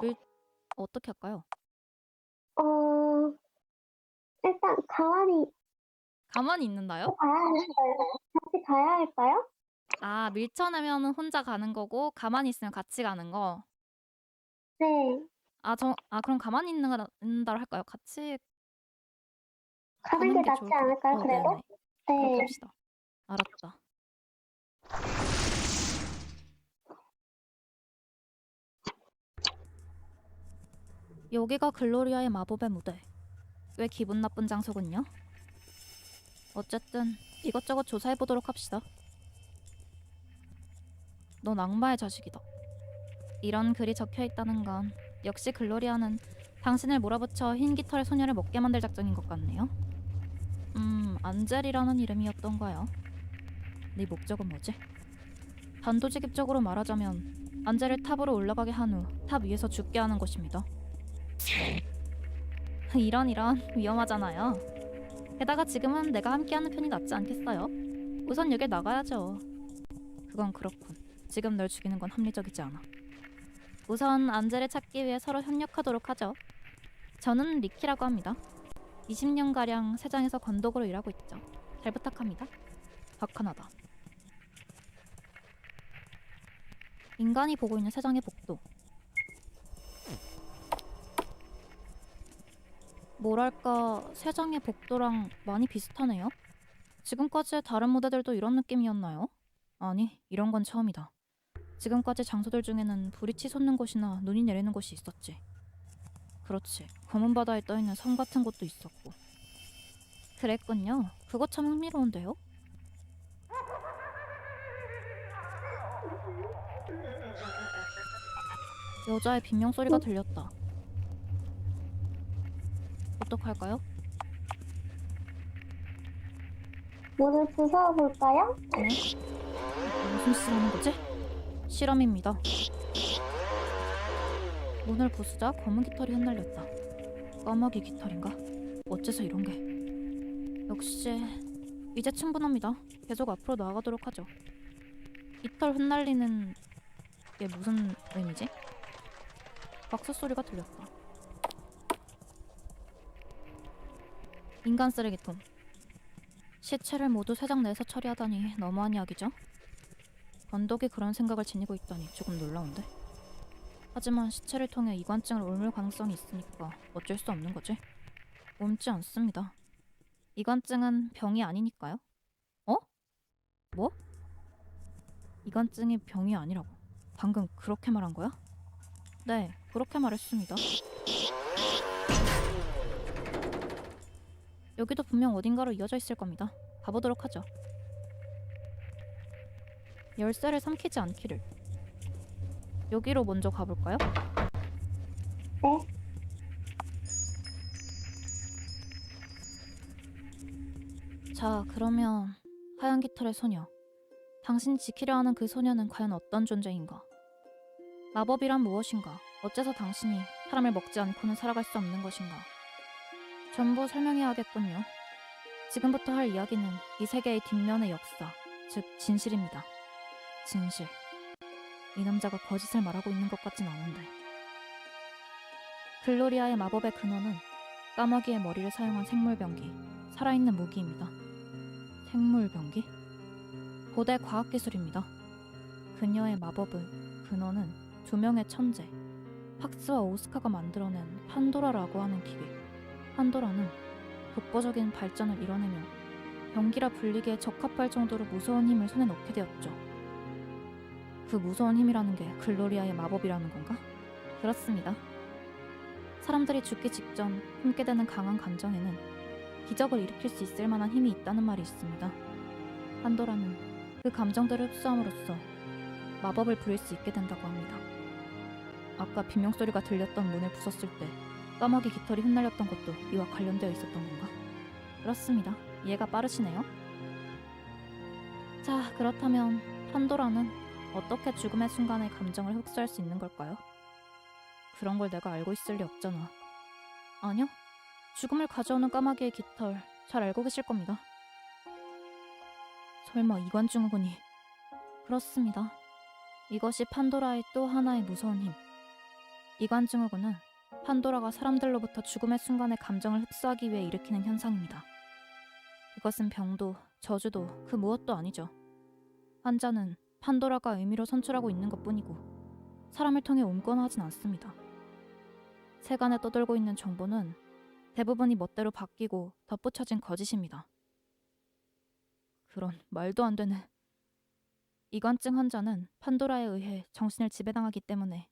밀 어떻게 할까요? 어 일단 가만히 가만히 있는다요? 가야 할까요? 같이 가야 할까요? 아 밀쳐내면은 혼자 가는 거고 가만히 있으면 같이 가는 거. 네. 아 저 아 그럼 가만히 있는 거 있는다로 할까요? 같이 가는 게 가는 게 낫지 좋을 것 않을까요 어 그래도? 네네. 그렇게 네. 합시다. 알았다. 여기가 글로리아의 마법의 무대. 왜 기분 나쁜 장소군요? 어쨌든 이것저것 조사해 보도록 합시다. 넌 악마의 자식이다. 이런 글이 적혀 있다는 건 역시 글로리아는 당신을 몰아붙여 흰 깃털의 소녀를 먹게 만들 작정인 것 같네요. 음, 안젤이라는 이름이었던가요? 네 목적은 뭐지? 단도직입적으로 말하자면 안젤을 탑으로 올라가게 한 후 탑 위에서 죽게 하는 것입니다. 이런 이런 위험하잖아요. 게다가 지금은 내가 함께하는 편이 낫지 않겠어요? 우선 여길 나가야죠. 그건 그렇군. 지금 널 죽이는 건 합리적이지 않아. 우선 안젤을 찾기 위해 서로 협력하도록 하죠. 저는 리키라고 합니다. 20년가량 세장에서 건독으로 일하고 있죠. 잘 부탁합니다. 박하나다. 인간이 보고 있는 세상의 복도. 뭐랄까 세상의 복도랑 많이 비슷하네요. 지금까지의 다른 무대들도 이런 느낌이었나요? 아니, 이런 건 처음이다. 지금까지 장소들 중에는 불이 치솟는 곳이나 눈이 내리는 곳이 있었지. 그렇지. 검은 바다에 떠있는 섬 같은 곳도 있었고. 그랬군요. 그거 참 흥미로운데요? 여자의 비명 소리가 들렸다. 어떡할까요? 문을 부숴 볼까요? 네. 무슨 짓을 하는 거지? 실험입니다. 문을 부수자 검은 깃털이 흩날렸다. 까마귀 깃털인가? 어째서 이런 게? 역시 이제 충분합니다. 계속 앞으로 나아가도록 하죠. 깃털 흩날리는 게 무슨 의미지? 박수 소리가 들렸다. 인간 쓰레기통. 시체를 모두 세장 내에서 처리하다니 너무한 이야기죠? 건독이 그런 생각을 지니고 있다니 조금 놀라운데? 하지만 시체를 통해 이관증을 옮을 가능성이 있으니까 어쩔 수 없는 거지. 옮지 않습니다. 이관증은 병이 아니니까요. 어? 뭐? 이관증이 병이 아니라고. 방금 그렇게 말한 거야? 네, 그렇게 말했습니다. 여기도 분명 어딘가로 이어져 있을 겁니다. 가보도록 하죠. 열쇠를 삼키지 않기를. 여기로 먼저 가볼까요? 네. 자, 그러면 하얀 깃털의 소녀. 당신이 지키려 하는 그 소녀는 과연 어떤 존재인가? 마법이란 무엇인가? 어째서 당신이 사람을 먹지 않고는 살아갈 수 없는 것인가? 전부 설명해야겠군요. 지금부터 할 이야기는 이 세계의 뒷면의 역사, 즉 진실입니다. 진실. 이 남자가 거짓을 말하고 있는 것 같진 않은데. 글로리아의 마법의 근원은 까마귀의 머리를 사용한 생물병기, 살아있는 무기입니다. 생물병기? 고대 과학기술입니다. 그녀의 마법의 근원은 두 명의 천재, 팍스와 오스카가 만들어낸 판도라라고 하는 기계. 판도라는 독보적인 발전을 이뤄내며 병기라 불리기에 적합할 정도로 무서운 힘을 손에 넣게 되었죠. 그 무서운 힘이라는 게 글로리아의 마법이라는 건가? 그렇습니다. 사람들이 죽기 직전 품게 되는 강한 감정에는 기적을 일으킬 수 있을 만한 힘이 있다는 말이 있습니다. 판도라는 그 감정들을 흡수함으로써 마법을 부릴 수 있게 된다고 합니다. 아까 비명소리가 들렸던 문을 부쉈을 때 까마귀 깃털이 흩날렸던 것도 이와 관련되어 있었던 건가? 그렇습니다. 이해가 빠르시네요. 자, 그렇다면 판도라는 어떻게 죽음의 순간의 감정을 흡수할 수 있는 걸까요? 그런 걸 내가 알고 있을 리 없잖아. 아니요. 죽음을 가져오는 까마귀의 깃털 잘 알고 계실 겁니다. 설마 이관증후군이 그렇습니다. 이것이 판도라의 또 하나의 무서운 힘. 이관 증후군은 판도라가 사람들로부터 죽음의 순간의 감정을 흡수하기 위해 일으키는 현상입니다. 그것은 병도 저주도 그 무엇도 아니죠. 환자는 판도라가 의미로 선출하고 있는 것 뿐이고 사람을 통해 옮거나 하진 않습니다. 세간에 떠돌고 있는 정보는 대부분이 멋대로 바뀌고 덧붙여진 거짓입니다. 그런 말도 안 되는 이관증 환자는 판도라에 의해 정신을 지배당하기 때문에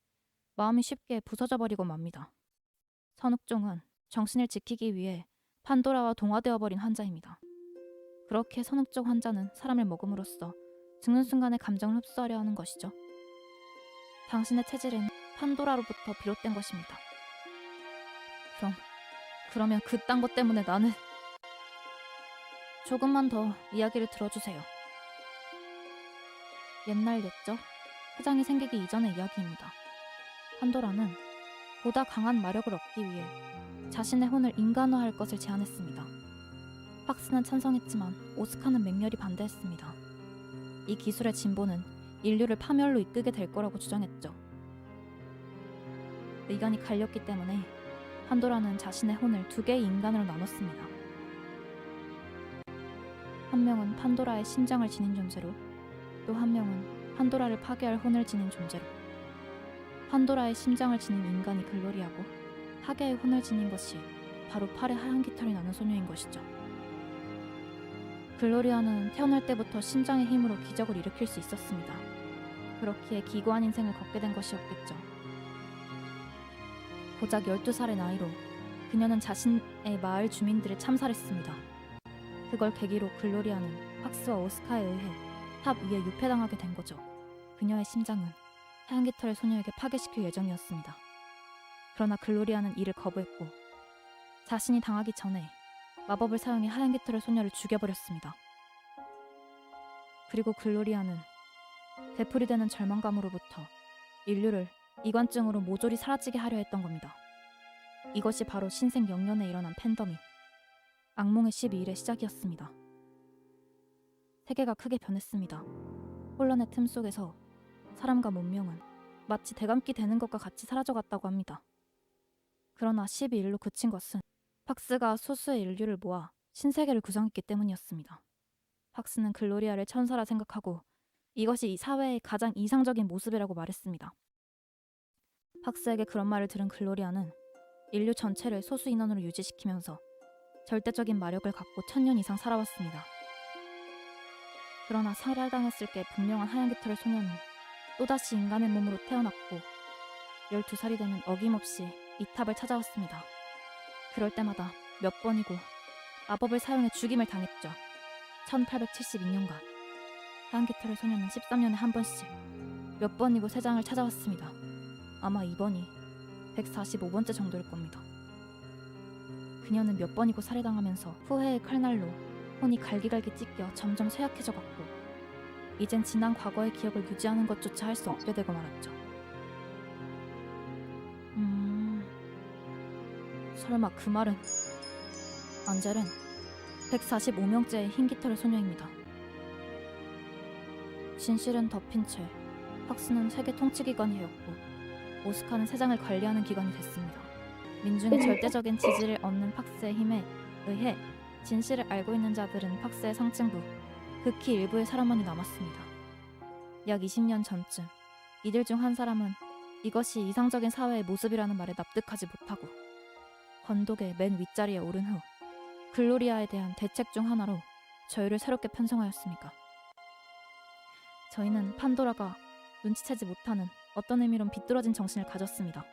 마음이 쉽게 부서져 버리고 맙니다. 선욱종은 정신을 지키기 위해 판도라와 동화되어 버린 환자입니다. 그렇게 선욱종 환자는 사람을 먹음으로써 죽는 순간의 감정을 흡수하려 하는 것이죠. 당신의 체질은 판도라로부터 비롯된 것입니다. 그럼 그러면 그딴 것 때문에 나는 조금만 더 이야기를 들어주세요. 옛날 옛적 회장이 생기기 이전의 이야기입니다. 판도라는 보다 강한 마력을 얻기 위해 자신의 혼을 인간화할 것을 제안했습니다. 팍스는 찬성했지만 오스카는 맹렬히 반대했습니다. 이 기술의 진보는 인류를 파멸로 이끄게 될 거라고 주장했죠. 의견이 갈렸기 때문에 판도라는 자신의 혼을 두 개의 인간으로 나눴습니다. 한 명은 판도라의 심장을 지닌 존재로, 또 한 명은 판도라를 파괴할 혼을 지닌 존재로. 판도라의 심장을 지닌 인간이 글로리하고 파괴의 혼을 지닌 것이 바로 팔에 하얀 깃털이 나는 소녀인 것이죠. 글로리아는 태어날 때부터 심장의 힘으로 기적을 일으킬 수 있었습니다. 그렇기에 기구한 인생을 걷게 된 것이었겠죠. 고작 12살의 나이로 그녀는 자신의 마을 주민들을 참살했습니다. 그걸 계기로 글로리아는 팍스와 오스카에 의해 탑 위에 유폐당하게 된 거죠. 그녀의 심장은 깃털의 소녀에게 파괴시킬 예정이었습니다. 그러나 글로리아는 이를 거부했고 자신이 당하기 전에 마법을 사용해 하얀 깃털의 소녀를 죽여버렸습니다. 그리고 글로리아는 되풀이 되는 절망감으로부터 인류를 이관증으로 모조리 사라지게 하려 했던 겁니다. 이것이 바로 신생 영년에 일어난 팬더미 악몽의 12일의 시작이었습니다. 세계가 크게 변했습니다. 혼란의 틈 속에서 사람과 문명은 마치 대감기 되는 것과 같이 사라져갔다고 합니다. 그러나 12일로 그친 것은 팍스가 소수의 인류를 모아 신세계를 구성했기 때문이었습니다. 팍스는 글로리아를 천사라 생각하고 이것이 이 사회의 가장 이상적인 모습이라고 말했습니다. 팍스에게 그런 말을 들은 글로리아는 인류 전체를 소수 인원으로 유지시키면서 절대적인 마력을 갖고 천년 이상 살아왔습니다. 그러나 살해당했을 게 분명한 하얀 깃털의 소녀는 또다시 인간의 몸으로 태어났고 12살이 되면 어김없이 이 탑을 찾아왔습니다. 그럴 때마다 몇 번이고 마법을 사용해 죽임을 당했죠. 1872년간 하얀 깃털의 소녀는 13년에 한 번씩 몇 번이고 세장을 찾아왔습니다. 아마 이번이 145번째 정도일 겁니다. 그녀는 몇 번이고 살해당하면서 후회의 칼날로 혼이 갈기갈기 찢겨 점점 쇠약해져 갔고 이젠 지난 과거의 기억을 유지하는 것조차 할 수 없게 되고 말았죠. 음... 설마 그 말은 안젤은 145명째의 흰 깃털의 소녀입니다. 진실은 덮인 채 팍스는 세계 통치기관이었고 오스카는 세상을 관리하는 기관이 됐습니다. 민중의 절대적인 지지를 얻는 팍스의 힘에 의해 진실을 알고 있는 자들은 팍스의 상층부, 극히 일부의 사람만이 남았습니다. 약 20년 전쯤 이들 중 한 사람은 이것이 이상적인 사회의 모습이라는 말에 납득하지 못하고 건독의 맨 윗자리에 오른 후 글로리아에 대한 대책 중 하나로 저희를 새롭게 편성하였습니까? 저희는 판도라가 눈치채지 못하는 어떤 의미론 비뚤어진 정신을 가졌습니다.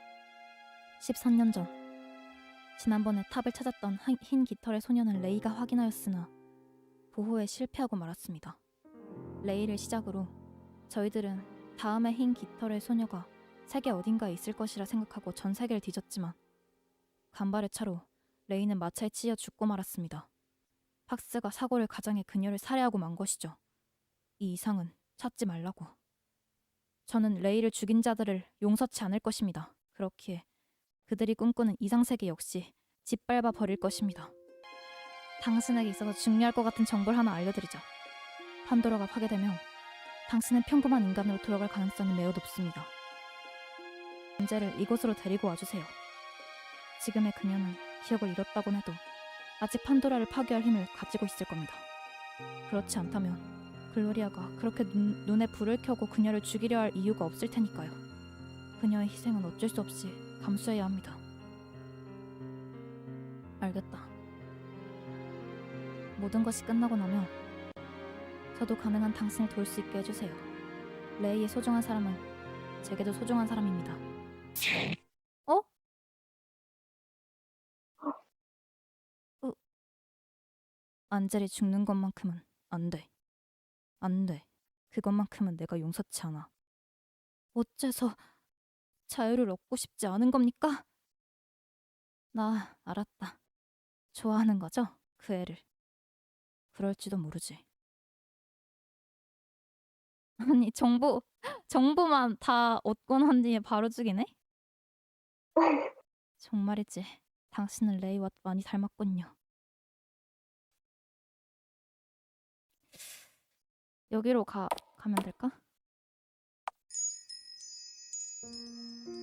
13년 전 지난번에 탑을 찾았던 한- 흰 깃털의 소녀는 레이가 확인하였으나 보호에 실패하고 말았습니다. 레이를 시작으로 저희들은 다음에 흰 깃털의 소녀가 세계 어딘가에 있을 것이라 생각하고 전 세계를 뒤졌지만 간발의 차로 레이는 마차에 치여 죽고 말았습니다. 팍스가 사고를 가장해 그녀를 살해하고 만 것이죠. 이 이상은 찾지 말라고. 저는 레이를 죽인 자들을 용서치 않을 것입니다. 그렇기에 그들이 꿈꾸는 이상세계 역시 짓밟아 버릴 것입니다. 당신에게 있어서 중요할 것 같은 정보를 하나 알려드리죠. 판도라가 파괴되면 당신은 평범한 인간으로 돌아갈 가능성이 매우 높습니다. 문제를 이곳으로 데리고 와주세요. 지금의 그녀는 기억을 잃었다곤 해도 아직 판도라를 파괴할 힘을 가지고 있을 겁니다. 그렇지 않다면 글로리아가 그렇게 눈, 눈에 불을 켜고 그녀를 죽이려 할 이유가 없을 테니까요. 그녀의 희생은 어쩔 수 없이 감수해야 합니다. 알겠다. 모든 것이 끝나고 나면 저도 가능한 당신을 도울 수 있게 해주세요. 레이의 소중한 사람은 제게도 소중한 사람입니다. 어? 어? 안젤이 죽는 것만큼은 안 돼. 안 돼. 그것만큼은 내가 용서치 않아. 어째서 자유를 얻고 싶지 않은 겁니까? 나 알았다. 좋아하는 거죠? 그 애를. 그럴지도 모르지. 아니 정보 정보만 다 얻고 난 뒤에 바로 죽이네? 정말이지. 당신은 레이와 많이 닮았군요. 여기로 가 가면 될까?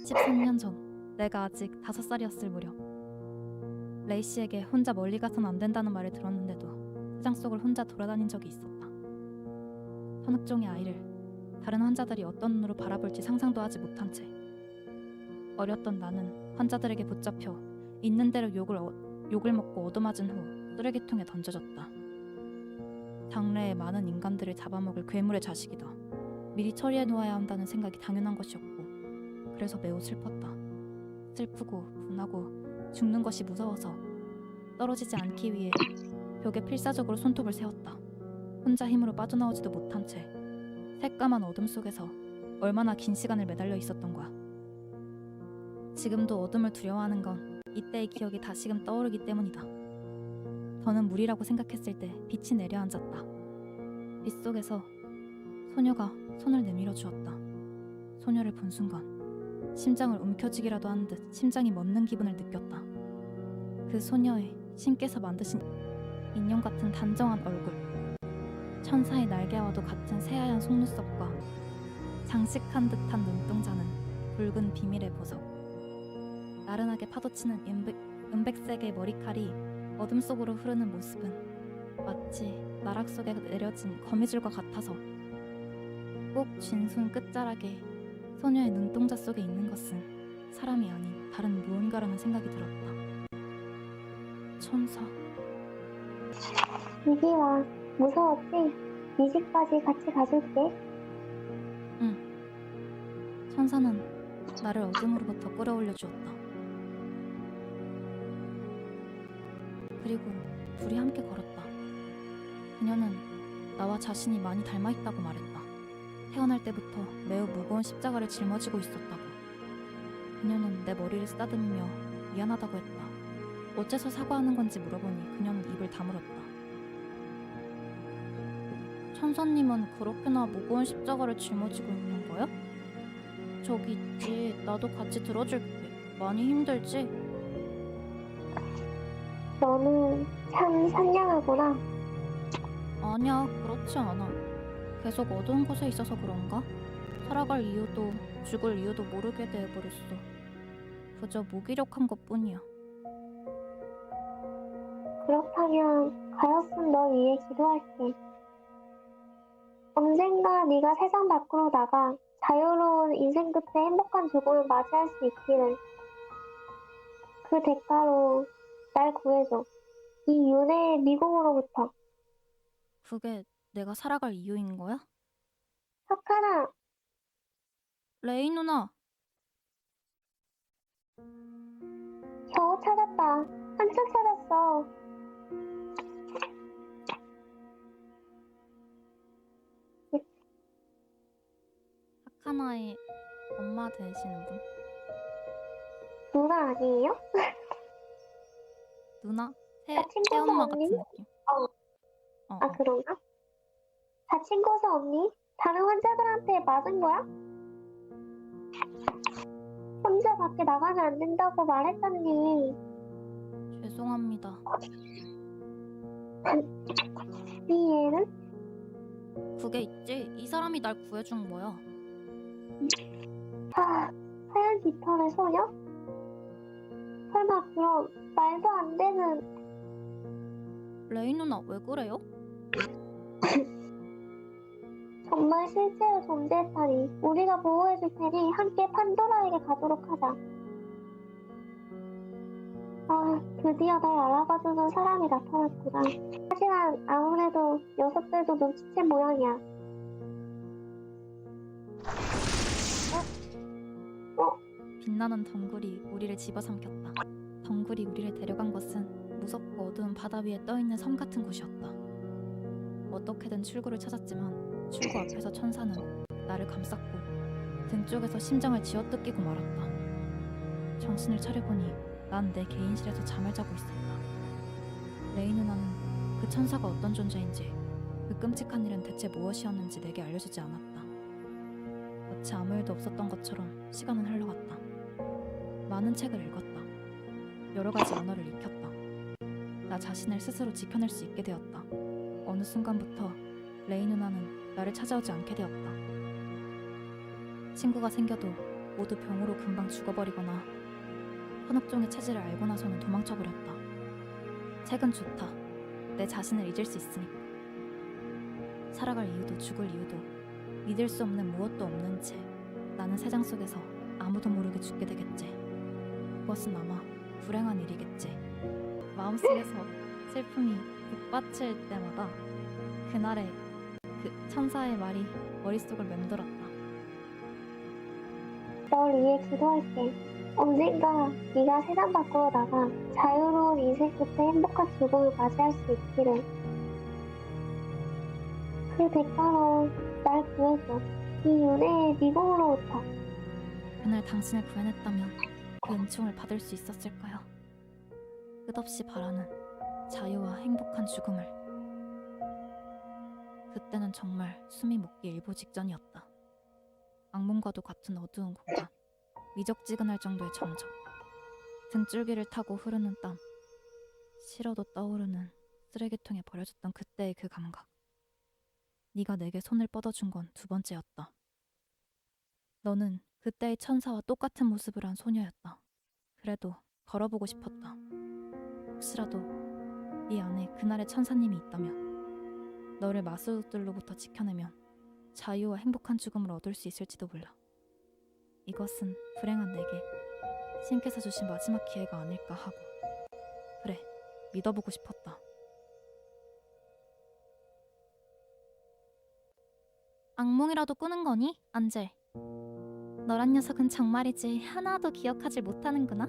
13년 전 내가 아직 다섯 살이었을 무렵 레이 씨에게 혼자 멀리 가선 안 된다는 말을 들었는데도 세상 속을 혼자 돌아다닌 적이 있었다. 현흑종의 아이를 다른 환자들이 어떤 눈으로 바라볼지 상상도 하지 못한 채 어렸던 나는 환자들에게 붙잡혀 있는 대로 욕을 어, 욕을 먹고 얻어맞은 후 쓰레기통에 던져졌다. 장래에 많은 인간들을 잡아먹을 괴물의 자식이다. 미리 처리해 놓아야 한다는 생각이 당연한 것이었고 그래서 매우 슬펐다. 슬프고 분하고 죽는 것이 무서워서 떨어지지 않기 위해 벽에 필사적으로 손톱을 세웠다. 혼자 힘으로 빠져나오지도 못한 채 새까만 어둠 속에서 얼마나 긴 시간을 매달려 있었던 거야. 지금도 어둠을 두려워하는 건 이때의 기억이 다시금 떠오르기 때문이다. 더는 무리라고 생각했을 때 빛이 내려앉았다. 빛 속에서 소녀가 손을 내밀어 주었다. 소녀를 본 순간 심장을 움켜쥐기라도 하는 듯 심장이 멎는 기분을 느꼈다. 그 소녀의 신께서 만드신 인형 같은 단정한 얼굴, 천사의 날개와도 같은 새하얀 속눈썹과 장식한 듯한 눈동자는 붉은 비밀의 보석. 나른하게 파도치는 은백, 은백색의 머리칼이 어둠 속으로 흐르는 모습은 마치 나락 속에 내려진 거미줄과 같아서 꼭 쥔손 끝자락에 소녀의 눈동자 속에 있는 것은 사람이 아닌 다른 무언가라는 생각이 들었다. 천사. 이기와 무서웠지? 이 집까지 같이 가줄게. 천사는 나를 어둠으로부터 끌어올려 주었다. 그리고 둘이 함께 걸었다. 그녀는 나와 자신이 많이 닮아 있다고 말했다. 태어날 때부터 매우 무거운 십자가를 짊어지고 있었다고. 그녀는 내 머리를 쓰다듬으며 미안하다고 했다. 어째서 사과하는 건지 물어보니 그녀는 입을 다물었다. 천사님은 그렇게나 무거운 십자가를 짊어지고 있는 거야? 저기 있지. 나도 같이 들어줄게. 많이 힘들지? 너는 참 선량하구나. 아니야, 그렇지 않아. 계속 어두운 곳에 있어서 그런가? 살아갈 이유도 죽을 이유도 모르게 돼버렸어. 그저 무기력한 것 뿐이야. 그렇다면 가엾은 너 위해 기도할게. 언젠가 네가 세상 밖으로 나가 자유로운 인생 끝에 행복한 죽음을 맞이할 수 있기를. 그 대가로 날 구해줘. 이 윤회의 미궁으로부터. 그게 내가 살아갈 이유인 거야? 석하나, 레이 누나, 겨우 찾았다. 한참 찾았어. 하카나의 엄마 되시는 분? 누나 아니에요? 누나? 새, 새엄마 같은 언니? 느낌? 어. 어, 아, 어. 그런가? 다친 곳은 없니? 다른 환자들한테 맞은 거야? 혼자 밖에 나가면 안 된다고 말했잖니. 죄송합니다. 네 애는? 그게 있지. 이 사람이 날 구해준 거야. 아, 하얀 깃털의 소녀? 설마 그럼 말도 안 되는 레이 누나 왜 그래요? 정말 실제로 존재했다니 우리가 보호해줄 테니 함께 판도라에게 가도록 하자. 아, 드디어 날 알아봐주는 사람이 나타났구나. 하지만 아무래도 녀석들도 눈치챈 모양이야. 빛나는 덩굴이 우리를 집어삼켰다. 덩굴이 우리를 데려간 곳은 무섭고 어두운 바다 위에 떠있는 섬 같은 곳이었다. 어떻게든 출구를 찾았지만 출구 앞에서 천사는 나를 감쌌고 등 쪽에서 심장을 쥐어뜯기고 말았다. 정신을 차려보니 난 내 개인실에서 잠을 자고 있었다. 레이 누나는 그 천사가 어떤 존재인지 그 끔찍한 일은 대체 무엇이었는지 내게 알려주지 않았다. 마치 아무 일도 없었던 것처럼 시간은 흘러갔다. 많은 책을 읽었다. 여러 가지 언어를 익혔다. 나 자신을 스스로 지켜낼 수 있게 되었다. 어느 순간부터 레이 누나는 나를 찾아오지 않게 되었다. 친구가 생겨도 모두 병으로 금방 죽어버리거나 현혹종의 체질을 알고 나서는 도망쳐버렸다. 책은 좋다. 내 자신을 잊을 수 있으니까. 살아갈 이유도 죽을 이유도 믿을 수 없는 무엇도 없는 채 나는 세상 속에서 아무도 모르게 죽게 되겠지. 그것은 아마 불행한 일이겠지. 마음속에서 슬픔이 북받칠 때마다 그날의 그 천사의 말이 머릿속을 맴돌았다. 널 위해 기도할게. 언젠가 네가 세상 밖으로 나가 자유로운 인생 끝에 행복한 죽음을 맞이할 수 있기를. 그 대가로 날 구해줘. 이 은혜의 미궁으로부터. 그날 당신을 구해냈다면 그 은총을 받을 수 있었을까요? 끝없이 바라는 자유와 행복한 죽음을. 그때는 정말 숨이 멎기 일보 직전이었다. 악몽과도 같은 어두운 공간. 미적지근할 정도의 정적. 등줄기를 타고 흐르는 땀. 싫어도 떠오르는 쓰레기통에 버려졌던 그때의 그 감각. 네가 내게 손을 뻗어준 건 두 번째였다. 너는 그때의 천사와 똑같은 모습을 한 소녀였다. 그래도 걸어보고 싶었다. 혹시라도 네 안에 그날의 천사님이 있다면 너를 마수들로부터 지켜내면 자유와 행복한 죽음을 얻을 수 있을지도 몰라. 이것은 불행한 내게 신께서 주신 마지막 기회가 아닐까 하고 그래 믿어보고 싶었다. 악몽이라도 꾸는 거니, 안젤? 너란 녀석은 정말이지 하나도 기억하지 못하는구나.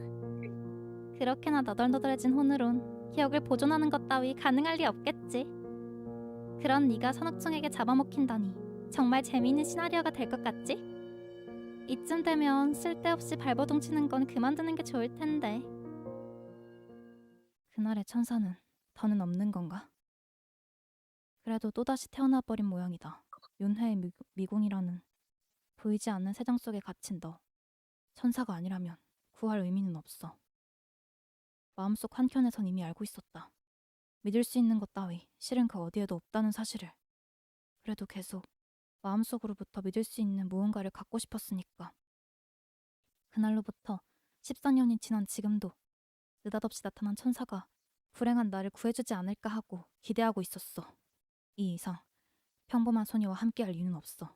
그렇게나 너덜너덜해진 혼으론 기억을 보존하는 것 따위 가능할 리 없겠지. 그런 네가 선옥중에게 잡아먹힌다니 정말 재미있는 시나리오가 될 것 같지? 이쯤 되면 쓸데없이 발버둥 치는 건 그만두는 게 좋을 텐데. 그날의 천사는 더는 없는 건가? 그래도 또다시 태어나 버린 모양이다. 윤회의 미, 미궁이라는 보이지 않는 세상 속에 갇힌 너. 천사가 아니라면 구할 의미는 없어. 마음속 한켠에선 이미 알고 있었다. 믿을 수 있는 것 따위 실은 그 어디에도 없다는 사실을. 그래도 계속 마음속으로부터 믿을 수 있는 무언가를 갖고 싶었으니까. 그날로부터 14년이 지난 지금도 느닷없이 나타난 천사가 불행한 나를 구해주지 않을까 하고 기대하고 있었어. 이 이상 평범한 소녀와 함께할 이유는 없어.